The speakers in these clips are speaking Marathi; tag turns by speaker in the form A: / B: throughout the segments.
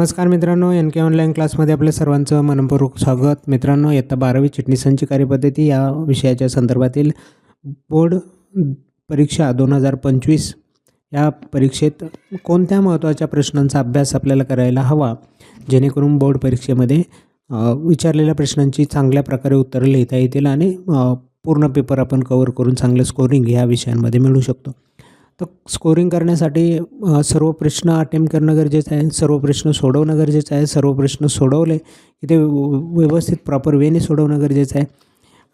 A: नमस्कार मित्रांनो एन के ऑनलाईन क्लासमध्ये आपल्या सर्वांचं मनपूर्वक स्वागत. मित्रांनो इयत्ता बारावी चिटणीसांची कार्यपद्धती या विषयाच्या संदर्भातील बोर्ड परीक्षा दोन हजार पंचवीस या परीक्षेत कोणत्या महत्त्वाच्या प्रश्नांचा अभ्यास आपल्याला करायला हवा? जेणेकरून बोर्ड परीक्षेमध्ये विचारलेल्या प्रश्नांची चांगल्या प्रकारे उत्तरं लिहिता येतील आणि पूर्ण पेपर आपण कवर करून चांगलं स्कोरिंग या विषयांमध्ये मिळू शकतो. तर स्कोरिंग करण्यासाठी सर्व प्रश्न अटेम्प्ट करणं गरजेचं आहे. सर्व प्रश्न सोडवणं गरजेचं आहे. सर्व प्रश्न सोडवले की ते व्यवस्थित प्रॉपर वेने सोडवणं गरजेचं आहे.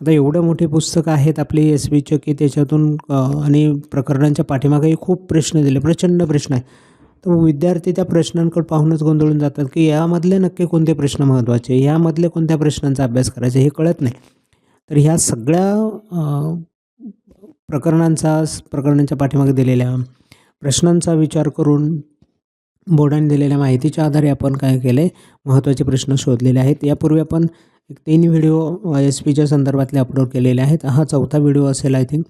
A: आता एवढं मोठी पुस्तकं आहेत आपली एस बीचं की त्याच्यातून आणि प्रकरणांच्या पाठीमागेही खूप प्रश्न दिले. प्रचंड प्रश्न आहे. तर विद्यार्थी त्या प्रश्नांकडे पाहूनच गोंधळून जातात की यामधले नक्की कोणते प्रश्न महत्त्वाचे यामधले कोणत्या प्रश्नांचा अभ्यास करायचा? हे कळत नाही. तर ह्या सगळ्या प्रकरणांचा प्रकरणांच्या पाठीमागे दिलेल्या प्रश्नांचा विचार करून बोर्डाने दिलेल्या माहितीच्या आधारे आपण काय केलं आहे महत्त्वाचे प्रश्न शोधलेले आहेत. यापूर्वी आपण एक तीन व्हिडिओ एस पीच्या संदर्भातले अपलोड केलेले आहेत. हा चौथा व्हिडिओ असेल आय थिंक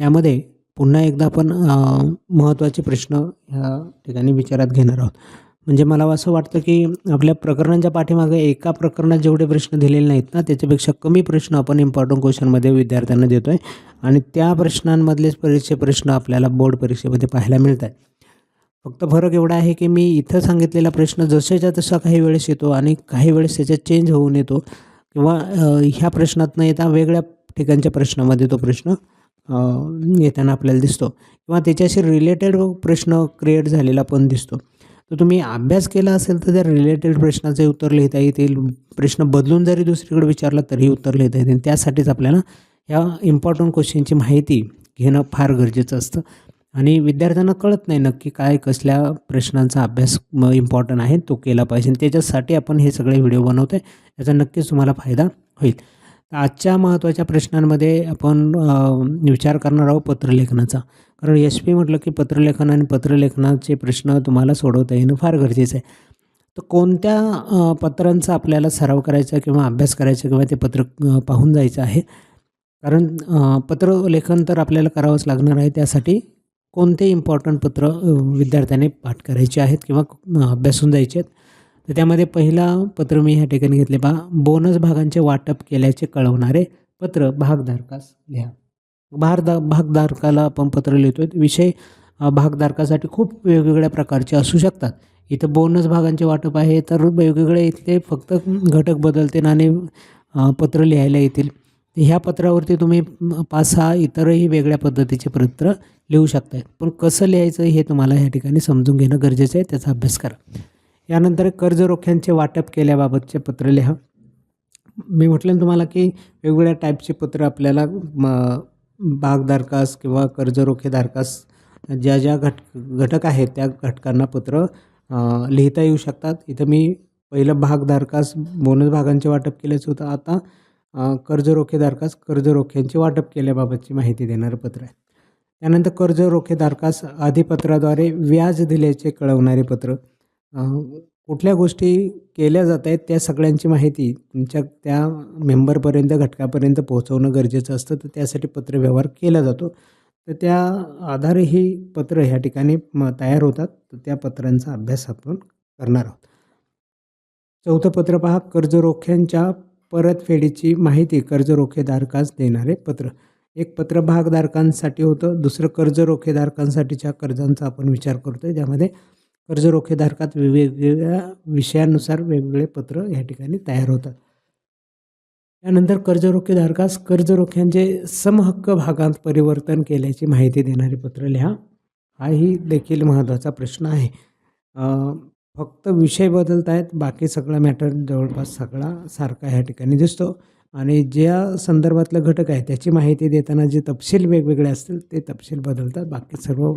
A: यामध्ये पुन्हा एकदा आपण महत्त्वाचे प्रश्न ह्या ठिकाणी विचारात घेणार आहोत. म्हणजे मला असं वाटतं की आपल्या प्रकरणांच्या पाठीमागे एका प्रकरणात जेवढे प्रश्न दिलेले नाहीत ना त्याच्यापेक्षा कमी प्रश्न आपण इम्पॉर्टंट क्वेश्चनमध्ये विद्यार्थ्यांना देतो आहे आणि त्या प्रश्नांमधलेच परीक्षे प्रश्न आपल्याला बोर्ड परीक्षेमध्ये पाहायला मिळत आहेत फक्त फरक एवढा आहे की मी इथं सांगितलेला प्रश्न जसेच्या तसा काही वेळेस येतो आणि काही वेळेस त्याच्यात चेंज होऊन येतो. किंवा ह्या प्रश्नात न येता वेगळ्या ठिकाणच्या प्रश्नामध्ये तो प्रश्न येताना आपल्याला दिसतो. किंवा त्याच्याशी रिलेटेड प्रश्न क्रिएट झालेला पण दिसतो. तर तुम्ही अभ्यास केला असेल तर त्या रिलेटेड प्रश्नाचे उत्तर लिहिता येतील. प्रश्न बदलून जरी दुसरीकडे विचारला तरीही उत्तर लिहिता येतील. त्यासाठीच आपल्याला या इम्पॉर्टंट क्वेश्चनची माहिती घेणं फार गरजेचं असतं. आणि विद्यार्थ्यांना कळत नाही नक्की काय कसल्या प्रश्नांचा अभ्यास इम्पॉर्टंट आहे तो केला पाहिजे. आणि त्याच्यासाठी आपण हे सगळे व्हिडिओ बनवतो आहे याचा नक्कीच तुम्हाला फायदा होईल. आजच्या महत्त्वाच्या प्रश्नांमध्ये आपण विचार करणार आहोत पत्रलेखनाचा. कारण एस पी म्हटलं की पत्रलेखन आणि पत्रलेखनाचे प्रश्न तुम्हाला सोडवता येणं फार गरजेचं आहे. तर कोणत्या पत्रांचा आपल्याला सराव करायचा किंवा अभ्यास करायचा किंवा ते पत्र पाहून जायचं आहे? कारण पत्रलेखन तर आपल्याला करावंच लागणार आहे. त्यासाठी कोणते इम्पॉर्टंट पत्र विद्यार्थ्याने पाठ करायचे आहेत किंवा अभ्यासून जायचे आहेत? तर त्यामध्ये पहिला पत्र मी ह्या ठिकाणी घेतले पहा. बोनस भागांचे वाटप केल्याचे कळवणारे पत्र भागधारकास लिहा. भारदा भागधारकाला आपण पत्र लिहितो विषय भागधारकासाठी खूप वेगवेगळ्या प्रकारचे असू शकतात. इथं बोनस भागांचे वाटप आहे तर वेगवेगळे इथले फक्त घटक बदलतील आणि पत्र लिहायला येतील. ह्या पत्रावरती तुम्ही पाच सहा इतरही वेगळ्या पद्धतीचे पत्र लिहू शकताय. पण कसं लिहायचं हे तुम्हाला ह्या ठिकाणी समजून घेणं गरजेचं आहे. त्याचा अभ्यास करा. यानंतर कर्ज रोख्यांचे वाटप केल्याबाबतचे पत्र लिहा. मी म्हटलं तुम्हाला की वेगवेगळ्या टाईपचे पत्र आपल्याला म, भागधारकास किंवा कर्ज रोखेधारकास ज्या ज्या घट घटक आहेत त्या घटकांना पत्र लिहिता येऊ शकतात. इथं मी पहिलं भागधारकास बोनस भागांचे वाटप केल्याचं होतं. आता कर्जरोखेधारकास कर्ज रोखेधारकास कर्ज रोख्यांचे वाटप केल्याबाबतची माहिती देणारं पत्र आहे. त्यानंतर कर्ज रोखेधारकास अधिपत्राद्वारे व्याज दिल्याचे कळवणारे पत्र. कुठल्या गोष्टी केल्या जात आहेत त्या सगळ्यांची माहिती तुमच्या त्या मेंबरपर्यंत घटकापर्यंत पोहोचवणं गरजेचं असतं. तर त्यासाठी पत्रव्यवहार केला जातो. तर त्या आधारे ही पत्र ह्या ठिकाणी म तयार होतात. तर त्या पत्रांचा अभ्यास आपण करणार आहोत. चौथं पत्र पहा कर्ज रोख्यांच्या परतफेडीची माहिती कर्जरोखेधारकास देणारे पत्र. एक पत्र भागधारकांसाठी होतं दुसरं कर्जरोखेधारकांसाठीच्या कर्जांचा आपण विचार करतो आहे ज्यामध्ये कर्ज रोखेधारकात वेगवेगळ्या विषयानुसार वेगवेगळे पत्र या ठिकाणी तयार होतात. त्यानंतर कर्ज रोखेधारकास कर्ज रोख्यांचे समहक्क भागांत परिवर्तन केल्याची माहिती देणारे पत्र लिहा. हाही देखील महत्त्वाचा प्रश्न आहे. फक्त विषय बदलत आहेत बाकी सगळा मॅटर जवळपास सगळा सारखा ह्या ठिकाणी दिसतो. आणि ज्या संदर्भातलं घटक आहे त्याची माहिती देताना जे तपशील वेगवेगळे असतील ते तपशील बदलतात. बाकी सर्व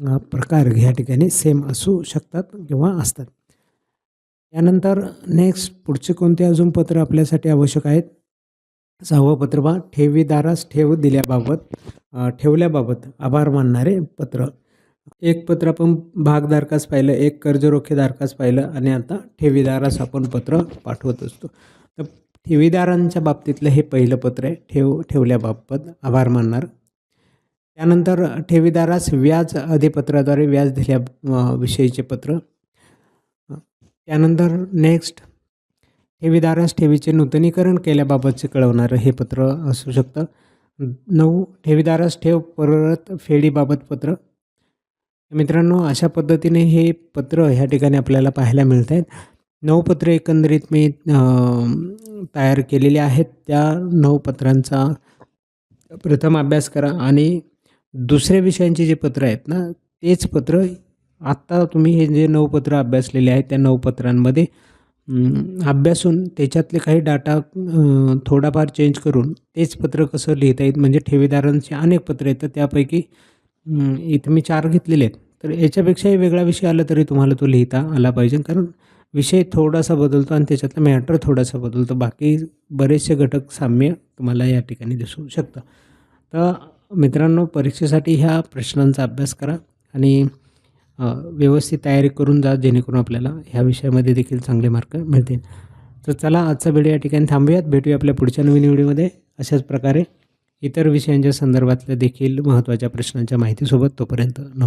A: प्रकार ह्या ठिकाणी सेम असू शकतात किंवा असतात. यानंतर नेक्स्ट पुढचे कोणते अजून पत्र आपल्यासाठी आवश्यक आहेत? सहावं पत्र पहा. ठेवीदारास ठेव दिल्याबाबत ठेवल्याबाबत आभार मानणारे पत्र. एक पत्र आपण भागधारकास पाहिलं एक कर्ज रोखेधारकास पाहिलं आणि आता ठेवीदारास आपण पत्र पाठवत असतो. तर ठेवीदारांच्या बाबतीतलं हे पहिलं पत्र आहे. ठेव ठेवल्याबाबत आभार मानणार त्यानंतर ठेवीदारास व्याज अधिपत्राद्वारे व्याज दिल्या विषयीचे पत्र. त्यानंतर नेक्स्ट ठेवीदारास ठेवीचे नूतनीकरण केल्याबाबतचे कळवणारं हे पत्र असू शकतं. नऊ ठेवीदारास ठेव परत फेडीबाबत पत्र. मित्रांनो अशा पद्धतीने हे पत्र ह्या ठिकाणी आपल्याला पाहायला मिळत आहेत नऊ पत्र एकंदरीत मी तयार केलेली आहेत. त्या नऊ पत्रांचा प्रथम अभ्यास करा आणि दुसऱ्या विषयांचे जे पत्र आहेत ना तेच पत्र आत्ता तुम्ही हे जे नऊ पत्र अभ्यासलेले आहेत त्या नऊ पत्रांमध्ये अभ्यासून त्याच्यातले काही डाटा थोडाफार चेंज करून तेच पत्र कसं लिहिता येईल म्हणजे ठेवीदारांचे अनेक पत्र आहेत तर त्यापैकी इथं मी चार घेतलेले आहेत. तर याच्यापेक्षाही वेगळा विषय आला तरी तुम्हाला तो लिहिता आला पाहिजे कारण विषय थोडासा बदलतो आणि त्याच्यातला मॅटर थोडासा बदलतो. बाकी बरेचसे घटक साम्य तुम्हाला या ठिकाणी दिसू शकतं. तर मित्रांनो परीक्षेसाठी ह्या प्रश्नांचा अभ्यास करा आणि व्यवस्थित तयारी करून जा जेणेकरून आपल्याला ह्या विषयामध्ये देखील चांगले मार्क मिळतील. तर चला आजचा व्हिडिओ या ठिकाणी थांबूयात. भेटूया आपल्या पुढच्या नवीन व्हिडिओमध्ये. अशाच प्रकारे इतर विषयांच्या संदर्भातल्या देखील महत्त्वाच्या प्रश्नांच्या माहितीसोबत तोपर्यंत नमस्कार.